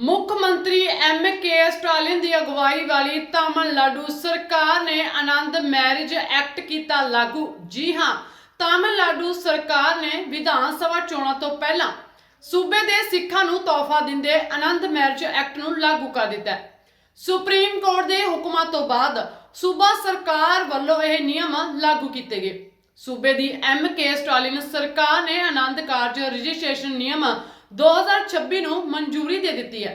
ਮੁੱਖ ਮੰਤਰੀ M K Stalin ਦੀ ਅਗਵਾਈ ਵਾਲੀ ਤਾਮਿਲਨਾਡੂ ਸਰਕਾਰ ਨੇ ਆਨੰਦ ਮੈਰਿਜ ਐਕਟ ਕੀਤਾ ਲਾਗੂ। ਜੀ ਹਾਂ, ਤਾਮਿਲਨਾਡੂ ਸਰਕਾਰ ਨੇ ਵਿਧਾਨ ਸਭਾ ਚੋਣਾਂ ਤੋਂ ਪਹਿਲਾਂ ਸੂਬੇ ਦੇ ਸਿੱਖਾਂ ਨੂੰ ਤੋਹਫਾ ਦਿੰਦੇ ਆਨੰਦ ਮੈਰਿਜ ਐਕਟ ਨੂੰ ਲਾਗੂ ਕਰ ਦਿੱਤਾ ਹੈ। ਸੁਪਰੀਮ ਕੋਰਟ ਦੇ ਹੁਕਮਾਂ ਤੋਂ ਬਾਅਦ ਸੂਬਾ ਸਰਕਾਰ ਵੱਲੋਂ ਇਹ ਨਿਯਮ ਲਾਗੂ ਕੀਤੇ ਗਏ। ਸੂਬੇ ਦੀ ਐਮ ਕੇ ਸਟਾਲਿਨ ਸਰਕਾਰ ਨੇ ਆਨੰਦ ਕਾਰਜ ਰਜਿਸਟ੍ਰੇਸ਼ਨ ਨਿਯਮ 2026 ਨੂੰ ਮਨਜ਼ੂਰੀ ਦੇ ਦਿੱਤੀ ਹੈ।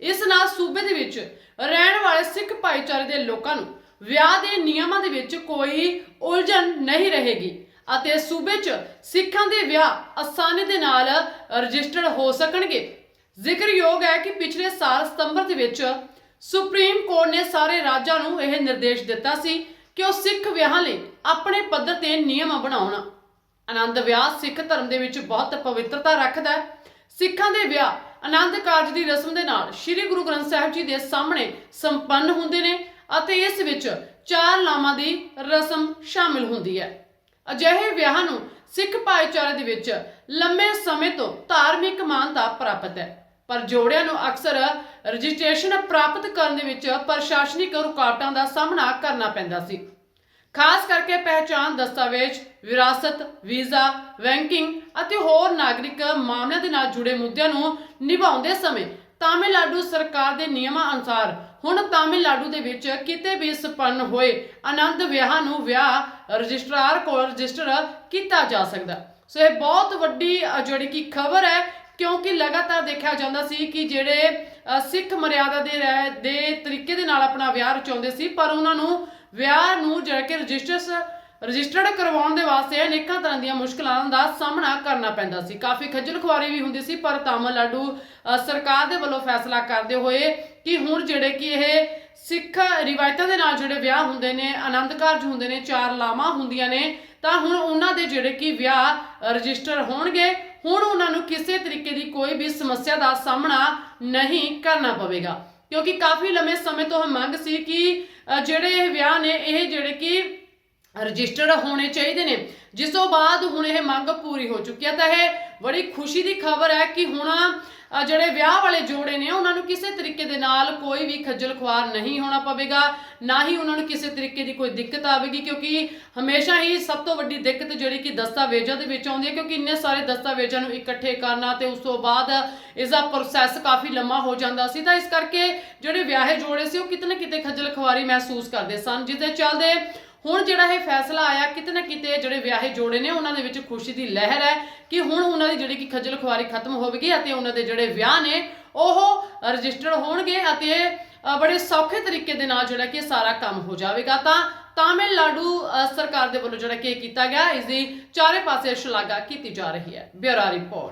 ਇਸ ਨਾਲ ਸੂਬੇ ਦੇ ਵਿੱਚ ਰਹਿਣ ਵਾਲੇ ਸਿੱਖ ਭਾਈਚਾਰੇ ਦੇ ਲੋਕਾਂ ਨੂੰ ਵਿਆਹ ਦੇ ਨਿਯਮਾਂ ਦੇ ਵਿੱਚ ਕੋਈ ਉਲਝਣ ਨਹੀਂ ਰਹੇਗੀ ਅਤੇ ਸੂਬੇ 'ਚ ਸਿੱਖਾਂ ਦੇ ਵਿਆਹ ਆਸਾਨੀ ਦੇ ਨਾਲ ਰਜਿਸਟਰਡ ਹੋ ਸਕਣਗੇ। ਜ਼ਿਕਰਯੋਗ ਹੈ ਕਿ ਪਿਛਲੇ ਸਾਲ ਸਤੰਬਰ ਦੇ ਵਿੱਚ ਸੁਪਰੀਮ ਕੋਰਟ ਨੇ ਸਾਰੇ ਰਾਜਾਂ ਨੂੰ ਇਹ ਨਿਰਦੇਸ਼ ਦਿੱਤਾ ਸੀ ਕਿ ਉਹ ਸਿੱਖ ਵਿਆਹਾਂ ਲਈ ਆਪਣੇ ਪੱਧਰ ਤੇ ਨਿਯਮ ਬਣਾਉਣ। ਆਨੰਦ ਵਿਆਹ ਸਿੱਖ ਧਰਮ ਦੇ ਵਿੱਚ ਬਹੁਤ ਪਵਿੱਤਰਤਾ ਰੱਖਦਾ ਹੈ ਸਿੱਖਾਂ ਦੇ ਵਿਆਹ, ਆਨੰਦ ਕਾਰਜ ਦੀ ਰਸਮ ਦੇ ਨਾਲ ਸ੍ਰੀ ਗੁਰੂ ਗ੍ਰੰਥ ਸਾਹਿਬ ਜੀ ਦੇ ਸਾਹਮਣੇ ਸੰਪੰਨ ਹੁੰਦੇ ਨੇ ਅਤੇ ਇਸ ਵਿੱਚ ਚਾਰ ਲਾਵਾਂ ਦੀ ਰਸਮ ਸ਼ਾਮਿਲ ਹੁੰਦੀ ਹੈ। ਅਜਿਹੇ ਵਿਆਹਾਂ ਨੂੰ ਸਿੱਖ ਭਾਈਚਾਰੇ ਦੇ ਵਿੱਚ ਲੰਮੇ ਸਮੇਂ ਤੋਂ ਧਾਰਮਿਕ ਮਾਨਤਾ ਪ੍ਰਾਪਤ ਹੈ। ਪਰ ਜੋੜਿਆਂ ਨੂੰ ਅਕਸਰ ਰਜਿਸਟ੍ਰੇਸ਼ਨ ਪ੍ਰਾਪਤ ਕਰਨ ਦੇ ਵਿੱਚ ਪ੍ਰਸ਼ਾਸਨਿਕ ਰੁਕਾਵਟਾਂ ਦਾ ਸਾਹਮਣਾ ਕਰਨਾ ਪੈਂਦਾ ਸੀ। ਖਾਸ ਕਰਕੇ ਪਹਿਚਾਣ ਦਸਤਾਵੇਜ਼, ਵਿਰਾਸਤ, ਵੀਜ਼ਾ ਬੈਂਕਿੰਗ ਅਤੇ ਹੋਰ ਨਾਗਰਿਕ ਮਾਮਲਿਆਂ ਦੇ ਨਾਲ ਜੁੜੇ ਮੁੱਦਿਆਂ ਨੂੰ ਨਿਭਾਉਂਦੇ ਸਮੇਂ ਤਾਮਿਲਨਾਡੂ ਸਰਕਾਰ ਦੇ ਨਿਯਮਾਂ ਅਨੁਸਾਰ ਹੁਣ ਤਾਮਿਲਨਾਡੂ ਦੇ ਵਿੱਚ ਕਿਤੇ ਵੀ ਸੰਪੰਨ ਹੋਏ ਆਨੰਦ ਵਿਆਹਾਂ ਨੂੰ ਵਿਆਹ ਰਜਿਸਟਰਾਰ ਕੋਲ ਰਜਿਸਟਰ ਕੀਤਾ ਜਾ ਸਕਦਾ ਸੋ ਇਹ ਬਹੁਤ ਵੱਡੀ ਜਿਹੜੀ ਕਿ ਖਬਰ ਹੈ, ਕਿਉਂਕਿ ਲਗਾਤਾਰ ਦੇਖਿਆ ਜਾਂਦਾ ਸੀ ਕਿ ਜਿਹੜੇ ਸਿੱਖ ਮਰਿਆਦਾ ਦੇ ਰਹਿ- ਦੇ ਤਰੀਕੇ ਦੇ ਨਾਲ ਆਪਣਾ ਵਿਆਹ ਰਚਾਉਂਦੇ ਸੀ, ਪਰ ਉਹਨਾਂ ਨੂੰ ਵਿਆਹ ਨੂੰ ਜਿਹੜਾ ਕਿ ਰਜਿਸਟਰਸ ਰਜਿਸਟਰਡ ਕਰਵਾਉਣ ਦੇ ਵਾਸਤੇ ਅਨੇਕਾਂ ਤਰ੍ਹਾਂ ਦੀਆਂ ਮੁਸ਼ਕਲਾਂ ਦਾ ਸਾਹਮਣਾ ਕਰਨਾ ਪੈਂਦਾ ਸੀ। ਕਾਫੀ ਖੱਜਲ ਖੁਆਰੀ ਵੀ ਹੁੰਦੀ ਸੀ, ਪਰ ਤਾਮਿਲਨਾਡੂ ਸਰਕਾਰ ਦੇ ਵੱਲੋਂ ਫੈਸਲਾ ਕਰਦੇ ਹੋਏ ਕਿ ਹੁਣ ਜਿਹੜੇ ਕਿ ਇਹ ਸਿੱਖ ਰਿਵਾਇਤਾਂ ਦੇ ਨਾਲ ਜਿਹੜੇ ਵਿਆਹ ਹੁੰਦੇ ਨੇ, ਆਨੰਦ ਕਾਰਜ ਹੁੰਦੇ ਨੇ, ਚਾਰ ਲਾਵਾਂ ਹੁੰਦੀਆਂ ਨੇ, ਤਾਂ ਹੁਣ ਉਹਨਾਂ ਦੇ ਜਿਹੜੇ ਕਿ ਵਿਆਹ ਰਜਿਸਟਰ ਹੋਣਗੇ, ਹੁਣ ਉਹਨਾਂ ਨੂੰ ਕਿਸੇ ਤਰੀਕੇ ਦੀ ਕੋਈ ਵੀ ਸਮੱਸਿਆ ਦਾ ਸਾਹਮਣਾ ਨਹੀਂ ਕਰਨਾ ਪਵੇਗਾ। ਕਿਉਂਕਿ ਕਾਫੀ ਲੰਮੇ ਸਮੇਂ ਤੋਂ ਇਹ ਮੰਗ ਸੀ ਕਿ ਅ, ਜਿਹੜੇ ਇਹ ਵਿਆਹ ਨੇ ਇਹ ਜਿਹੜੇ ਕਿ ਰਜਿਸਟਰਡ ਹੋਣੇ ਚਾਹੀਦੇ ਨੇ ਜਿਸ ਤੋਂ ਬਾਅਦ ਹੁਣ ਇਹ ਮੰਗ ਪੂਰੀ ਹੋ ਚੁੱਕੀ ਹੈ ਤਾਂ ਇਹ ਬੜੀ ਖੁਸ਼ੀ ਦੀ ਖਬਰ ਹੈ ਕਿ ਹੁਣ ਅ, ਜਿਹੜੇ ਵਿਆਹ ਵਾਲੇ ਜੋੜੇ ਨੇ, ਉਹਨਾਂ ਨੂੰ ਕਿਸੇ ਤਰੀਕੇ ਦੇ ਨਾਲ ਕੋਈ ਵੀ ਖੱਜਲ ਖੁਆਰ ਨਹੀਂ ਹੋਣਾ ਪਵੇਗਾ। ਨਾ ਹੀ ਉਹਨਾਂ ਨੂੰ ਕਿਸੇ ਤਰੀਕੇ ਦੀ ਕੋਈ ਦਿੱਕਤ ਆਵੇਗੀ, ਕਿਉਂਕਿ ਹਮੇਸ਼ਾ ਹੀ ਸਭ ਤੋਂ ਵੱਡੀ ਦਿੱਕਤ ਜਿਹੜੀ ਕਿ ਦਸਤਾਵੇਜ਼ਾਂ ਦੇ ਵਿੱਚ ਆਉਂਦੀ ਹੈ, ਕਿਉਂਕਿ ਇੰਨੇ ਸਾਰੇ ਦਸਤਾਵੇਜ਼ਾਂ ਨੂੰ ਇਕੱਠੇ ਕਰਨਾ ਤੇ ਉਸ ਤੋਂ ਬਾਅਦ ਇਸ ਦਾ ਪ੍ਰੋਸੈਸ ਕਾਫੀ ਲੰਮਾ ਹੋ ਜਾਂਦਾ ਸੀ। ਤਾਂ ਇਸ ਕਰਕੇ ਜਿਹੜੇ ਵਿਆਹੇ ਜੋੜੇ ਸੀ, ਉਹ ਕਿਤੇ ਨਾ ਕਿਤੇ ਖੱਜਲ ਖੁਆਰੀ ਮਹਿਸੂਸ ਕਰਦੇ ਸਨ, ਜਿਸ ਦੇ ਚੱਲਦੇ ਹੁਣ ਜਿਹੜਾ ਇਹ ਫੈਸਲਾ ਆਇਆ, ਕਿਤੇ ਨਾ ਕਿਤੇ ਜਿਹੜੇ ਵਿਆਹੇ ਜੋੜੇ ਨੇ, ਉਹਨਾਂ ਦੇ ਵਿੱਚ ਖੁਸ਼ੀ ਦੀ ਲਹਿਰ ਹੈ ਕਿ ਹੁਣ ਉਹਨਾਂ ਦੀ ਜਿਹੜੀ ਕਿ ਖੱਜਲ ਖੁਆਰੀ ਖਤਮ ਹੋਵੇਗੀ ਅਤੇ ਉਹਨਾਂ ਦੇ ਜਿਹੜੇ ਵਿਆਹ ਨੇ, ਉਹ ਰਜਿਸਟਰਡ ਹੋਣਗੇ ਅਤੇ ਬੜੇ ਸੌਖੇ ਤਰੀਕੇ ਦੇ ਨਾਲ ਜਿਹੜਾ ਕਿ ਸਾਰਾ ਕੰਮ ਹੋ ਜਾਵੇਗਾ। ਤਾਂ ਤਾਮਿਲਨਾਡੂ ਸਰਕਾਰ ਦੇ ਵੱਲੋਂ ਜਿਹੜਾ ਕਿ ਇਹ ਕੀਤਾ ਗਿਆ, ਇਸ ਦੀ ਚਾਰੇ ਪਾਸੇ ਸ਼ਲਾਘਾ ਕੀਤੀ ਜਾ ਰਹੀ ਹੈ। Bureau report.